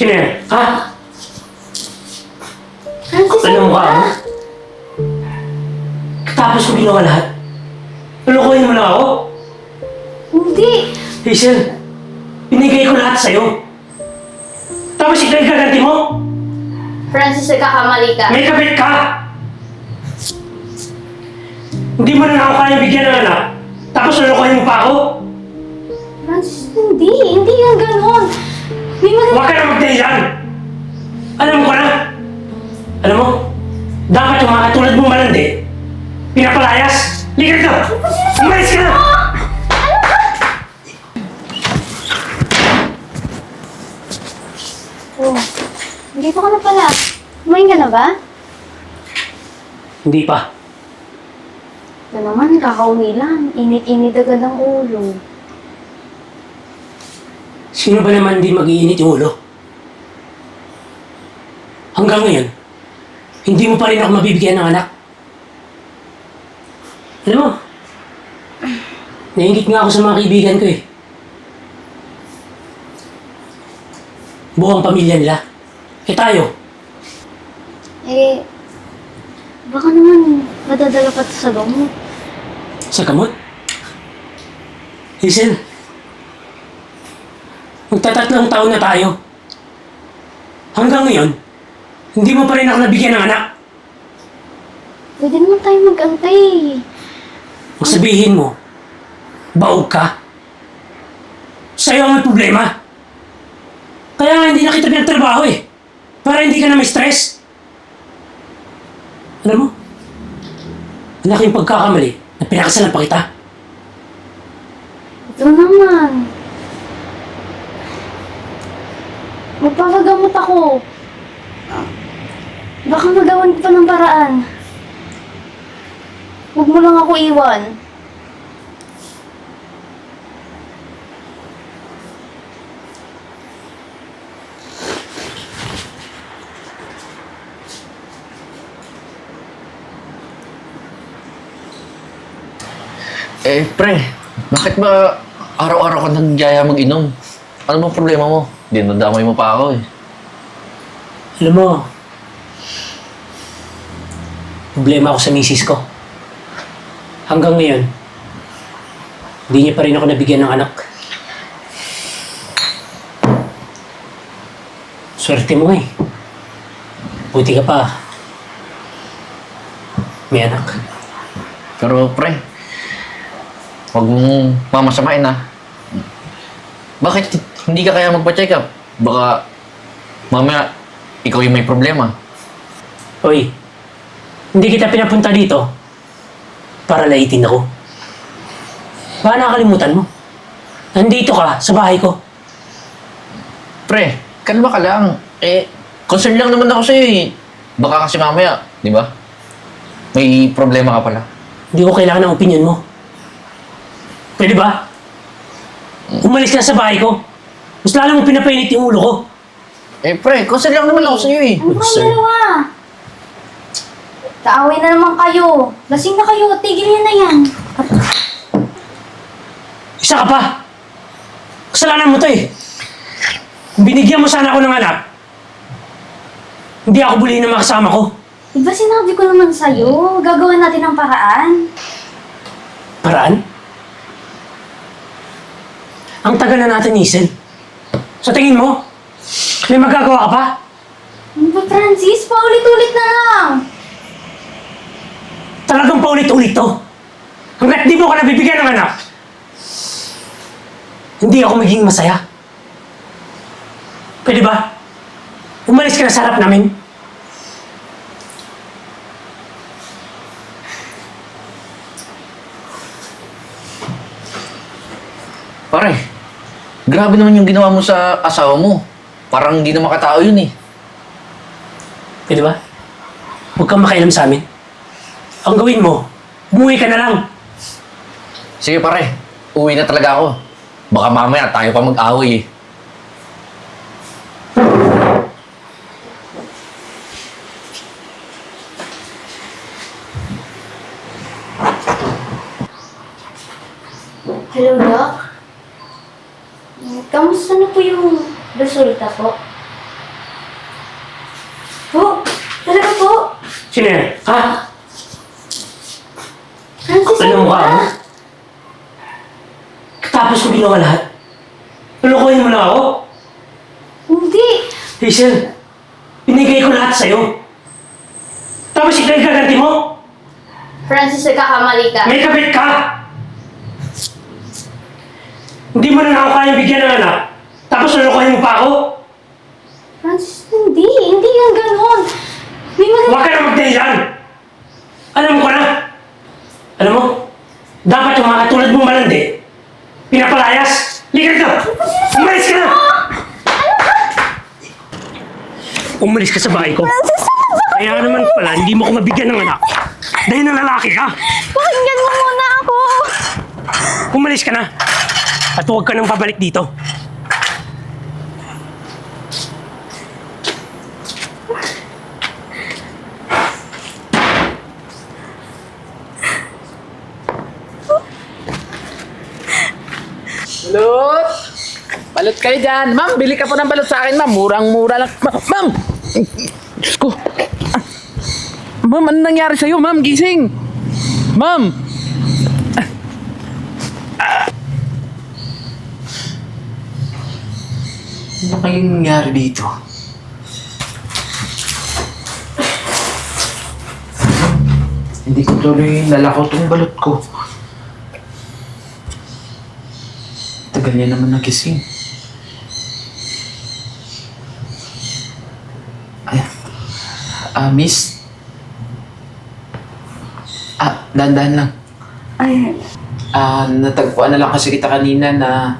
Sino yan? Ha? Francis, Alam mo ano ba? Tapos ko ginawa lahat. Lulukuhin mo lang ako? Hindi. Hazel, binigay ko lahat sa'yo. Tapos ikaw yung gaganti mo? Francis, nagkakamali ka. May kabit ka! Hindi mo na ako kaya bigyan ng anak. Tapos lulukuhin mo pa ako? Francis, hindi. Hindi yan ganon. Hindi mo Huwag ka na magdahilan! Alam ko na! Alam mo, dapat yung mga katulad mong malandi, pinapalayas! Ligat ka! Umalis ka na! Oh, dito ka na pala. Kumain ka na ba? Hindi pa. Ito naman, kakauwi lang. Init-init agad ang ulo. Sino ba naman hindi mag-iinit yung ulo? Hanggang ngayon, hindi mo pa rin ako mabibigyan ng anak. Alam mo, naingit nga ako sa mga kaibigan ko eh. Buong pamilya nila. Eh tayo, Eh, baka naman madadala pa to sa gamot. sa gamot. Hazel, magtatatlong taon na tayo. Hanggang ngayon, hindi mo pa rin ako nabigyan ng anak. Pwede naman tayo mag-antay. Kung sabihin mo, baog ka. Sa'yo ang may problema. Kaya nga hindi na kita pinagtrabaho eh. Para hindi ka na may stress. Alam mo, ang laking pagkakamali na pinakasalan pa kita. Ito naman. Magpapagamot ako. Baka magawan ko pa ng paraan. Huwag mo lang ako iwan. Eh, pre, bakit ba araw-araw ka nagyaya mag-inom? Ano bang problema mo? Dinadamay mo pa ako eh. Alam mo, problema ako sa misis ko. Hanggang ngayon, hindi niya pa rin ako nabigyan ng anak. Swerte mo eh. Buti ka pa. May anak. Pero pre, huwag mong mamasamain ah. Bakit hindi ka kaya magpa-check up? Baka mamaya ikaw yung may problema. Hoy, hindi kita pinapunta dito para laitin ako. Baka nakakalimutan mo. Nandito ka sa bahay ko. Pre, kalma ka lang. Eh, concern lang naman ako sa'yo eh. Baka kasi mamaya, di ba? May problema ka pala. Hindi ko kailangan ng opinion mo. Pwede ba? Umalis ka sa bahay ko. Mas lalo mo pinapainit yung ulo ko. Eh, pre, concern lang naman ako sa'yo eh. Ano ba Sir. yung dalawa? Kaaway na naman kayo. Lasing na kayo. Tigil yan na yan. Isa ka pa. Kasalanan mo to eh. Kung binigyan mo sana ako ng anak, hindi ako bulihin ng mga kasama ko. Diba sinabi ko naman sa'yo, gagawa natin ng paraan. Paraan? Ang tagal na natin, Isel. Sa tingin mo, may magagawa ka pa? Ano ba, Francis? Paulit-ulit na lang. Talagang paulit-ulit to. Hanggat di mo ka nabibigyan ng anak, hindi ako magiging masaya. Pwede ba? Umalis ka na sa harap namin. Pare, grabe naman yung ginawa mo sa asawa mo. Parang hindi na makatao yun eh. Pwede ba? Huwag kang makialam sa amin. Ang gawin mo, umuwi ka na lang. Sige pare, uwi na talaga ako. Baka mamaya tayo pa mag-away eh. Hello, Doc. Po yung resulta po? Po, talaga po. Sino yan? Ha? Francis, Ano mo ka? ba? Tapos ko ginawa lahat. Lulukoyin mo lang ako? Hindi. Hazel, binigay ko lahat sa'yo. Tapos ikaw yung gaganti mo? Francis, nagkakamali ka. May kabit ka! Hindi mo na ako kayang bigyan ng anak. Tapos lulukoyin mo pa ako? Francis, hindi. Hindi yan ganon. May mali... Huwag ka na magdahilan! Alam mo ka na? Alam mo, dapat yung mga katulad mong malandi, pinapalayas. Liga dito! Umalis ka na! Umalis ka sa bahay ko. Kaya naman pala, hindi mo ko mabigyan ng anak. Dahil na lalaki ka. Pakinggan mo muna ako. Umalis ka na. At huwag ka nang pabalik dito. Balot! Balot kayo dyan. Ma'am, bili ka po ng balot sa akin, ma'am. Murang-mura lang. Ma- ma'am! Diyos ko. Ah. Ma'am, ano nangyari sa'yo? Ma'am, gising! Ma'am! Ano kayong nangyari dito? Hindi ko tuloy nalakaw tong balot ko. Tagal niya naman nagising. Ay, ah, miss? Ah, dahan-dahan lang. Ay, Ah, natagpuan na lang kasi kita kanina na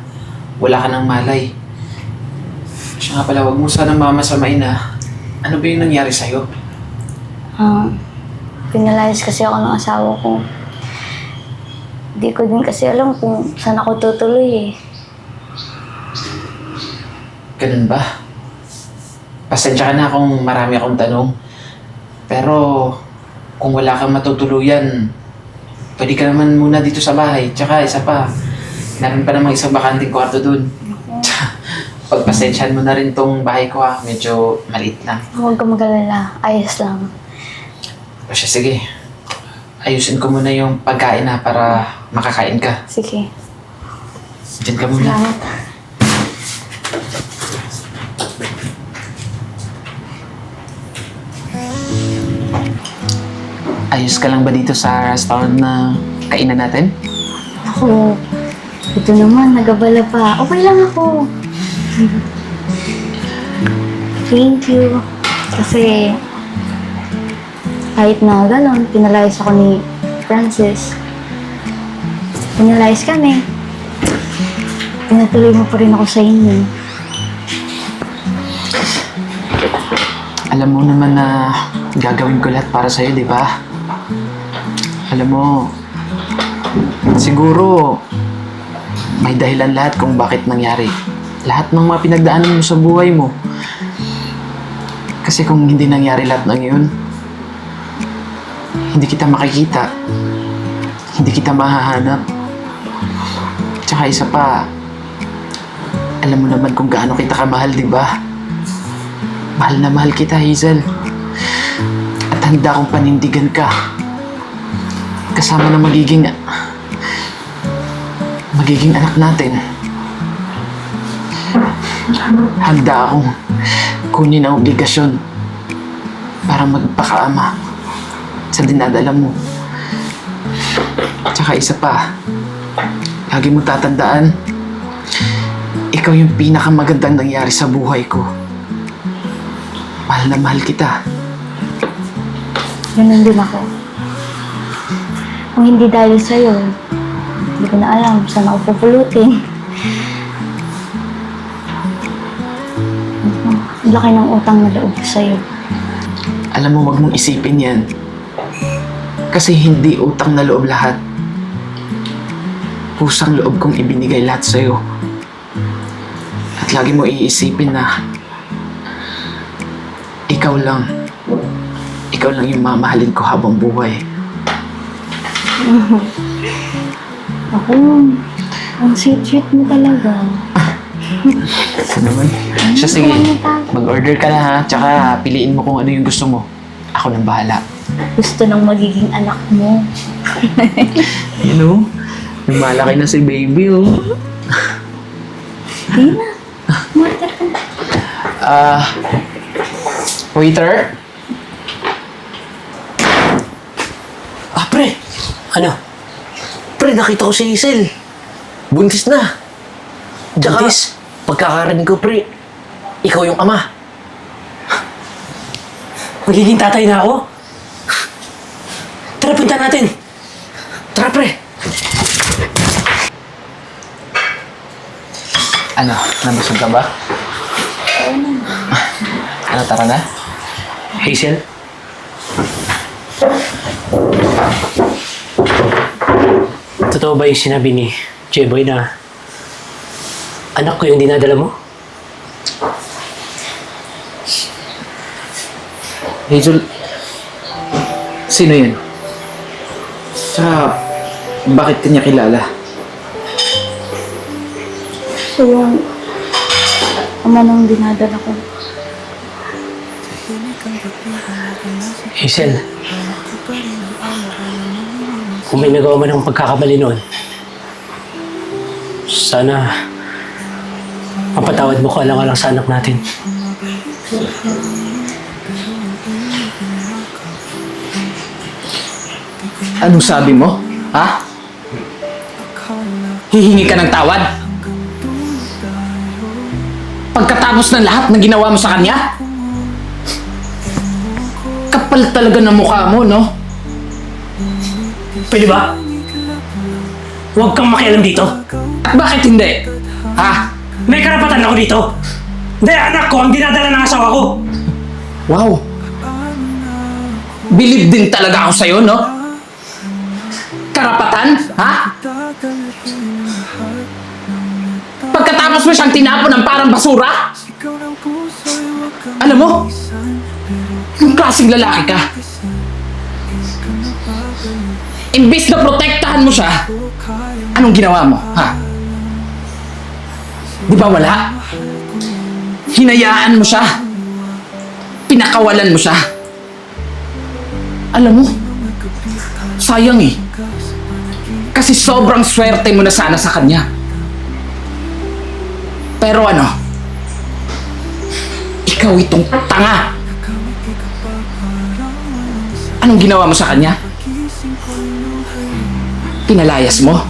wala ka ng malay. Siya nga pala, huwag mo sanang mamasamain na. Ano ba yung nangyari sa'yo? ah, pinalayas kasi ako ng asawa ko. Hindi ko din kasi alam kung saan ako tutuloy eh. Ganun ba? Pasensya ka na kung marami akong tanong. Pero kung wala kang matutuluyan, pwede ka naman muna dito sa bahay. Tsaka isa pa, meron pa namang isang bakanting kwarto dun. Pagpasensyahan mo na rin tong bahay ko ha. Medyo maliit lang. Huwag ka mag-alala. Ayos lang. O siya, sige. Ayusin ko muna yung pagkain na para makakain ka. Sige. Diyan ka muna. Salamat. Ayos ka lang ba dito sa restaurant na kainan natin? Ako, ito naman, nagabala pa. Okay lang ako. Thank you. Kasi, kahit na gano'n, pinalayas ako ni Francis. Pinalayas kami. Pinatuloy mo pa rin ako sa inyo. Alam mo naman na gagawin ko lahat para sa'yo, di ba? Alam mo, siguro may dahilan lahat kung bakit nangyari. Lahat ng mga pinagdaanan mo sa buhay mo. Kasi kung hindi nangyari lahat ng yun, hindi kita makikita. Hindi kita mahahanap. Tsaka isa pa, alam mo naman kung gaano kita kamahal, di ba? Mahal na mahal kita, Hazel. At handa akong panindigan ka. Kasama na magiging... magiging anak natin. Handa akong kunin ang obligasyon para magpakaama sa dinadala mo. Tsaka isa pa, lagi mo tatandaan, ikaw yung pinakamagandang nangyari sa buhay ko. Mahal na mahal kita. Ganun din ako. Kung hindi dahil sa'yo, hindi ko na alam saan ako pupulutin. Ang laki ng utang na loob ko sa'yo. Alam mo, wag mong isipin yan. Kasi hindi utang na loob lahat. Pusang loob kong ibinigay lahat sa'yo. At lagi mo iisipin na ikaw lang. Ikaw lang yung mamahalin ko habang buhay. Ako, ang sweet-sweet mo talaga. Ano naman? Siya, sige. Mag-order ka na ha, tsaka piliin mo kung ano yung gusto mo. Ako nang bahala. Gusto ng magiging anak mo. You know, malaki na si baby oh. Di na. Ka na. Ah, waiter? Ah, pre! Ano? Pre, nakita ko si Hazel. Buntis na. Tsaka, Buntis? pagkakarinig ko, pre, ikaw yung ama. Magiging tatay na ako? Tara, punta natin. Tara, pre. Ano, nabusog ka ba? Ano, tara na? Hazel? Totoo ba yung sinabi ni J-Boy na anak ko yung dinadala mo? Hazel, sino yun? Tsaka, bakit kanya kilala? Siya yung ama ng dinadala ko. Hazel, kung may nagawa man ng pagkakamali noon, sana mapatawad mo ko alang-alang sa anak natin. Anong sabi mo? Ha? Hihingi ka ng tawad? Pagkatapos ng lahat na ginawa mo sa kanya? Kapal talaga ng mukha mo, no? Pwede ba? Huwag kang makialam dito. At bakit hindi? Ha? May karapatan ako dito. Hindi, anak ko ang dinadala ng asawa ko. Wow! Believe din talaga ako sa'yo, no? Karapatan? Ha? Pagkatapos mo siyang tinapon ng parang basura? Alam mo, yung klaseng lalaki ka. Imbis na protektahan mo siya, anong ginawa mo, ha? Di ba wala? Hinayaan mo siya. Pinakawalan mo siya. Alam mo, sayang eh. Kasi sobrang swerte mo na sana sa kanya. Pero ano, ikaw itong tanga. Anong ginawa mo sa kanya? Pinalayas mo?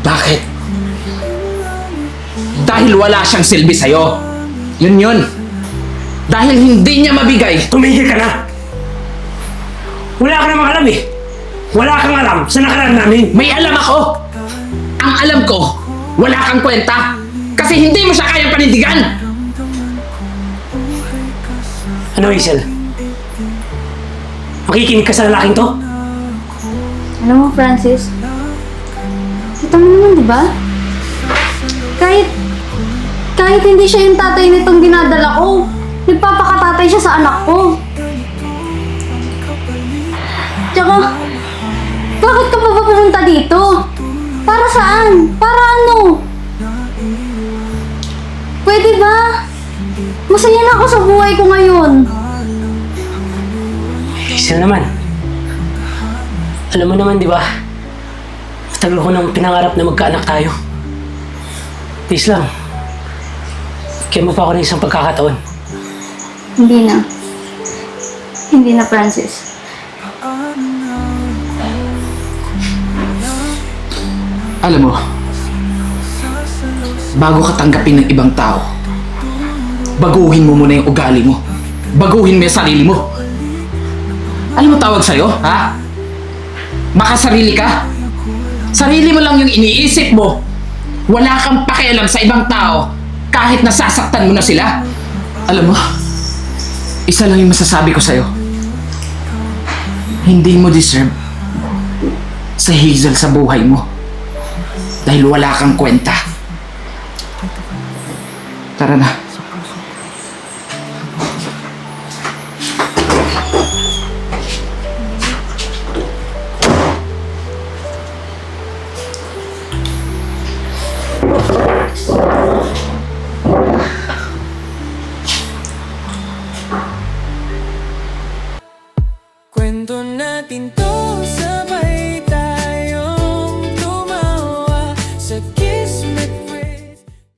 Bakit? Dahil wala siyang silbi sa'yo. Yun yun. Dahil hindi niya mabigay Tumigil ka na. Wala ka namang alam eh. Wala kang alam sa nakaraan namin. May alam ako! Ang alam ko, wala kang kwenta. Kasi hindi mo siya kayang panindigan. Ano, Hazel? Makikinig ka sa lalaking to? Alam mo, Francis, kita mo naman, di ba? Kahit, kahit hindi siya yung tatay nitong dinadala ko, nagpapakatatay siya sa anak ko. Tsaka, bakit ka pa ba pumunta dito? Para saan? Para ano? Pwede ba? Masaya na ako sa buhay ko ngayon. Hazel naman. Alam mo naman, di ba? Matagal ko nang pinangarap na magkaanak tayo. Please lang. Kaya mo pa ako ng isang pagkakataon. Hindi na. Hindi na, Francis. Alam mo, bago ka tanggapin ng ibang tao, baguhin mo muna yung ugali mo. Baguhin mo yung sarili mo. Alam mo tawag sa'yo, ha? Makasarili ka. Sarili mo lang yung iniisip mo. Wala kang pakialam sa ibang tao kahit nasasaktan mo na sila. Alam mo, isa lang yung masasabi ko sa'yo. Hindi mo deserve sa Hazel sa buhay mo. Dahil wala kang kwenta. Tara na.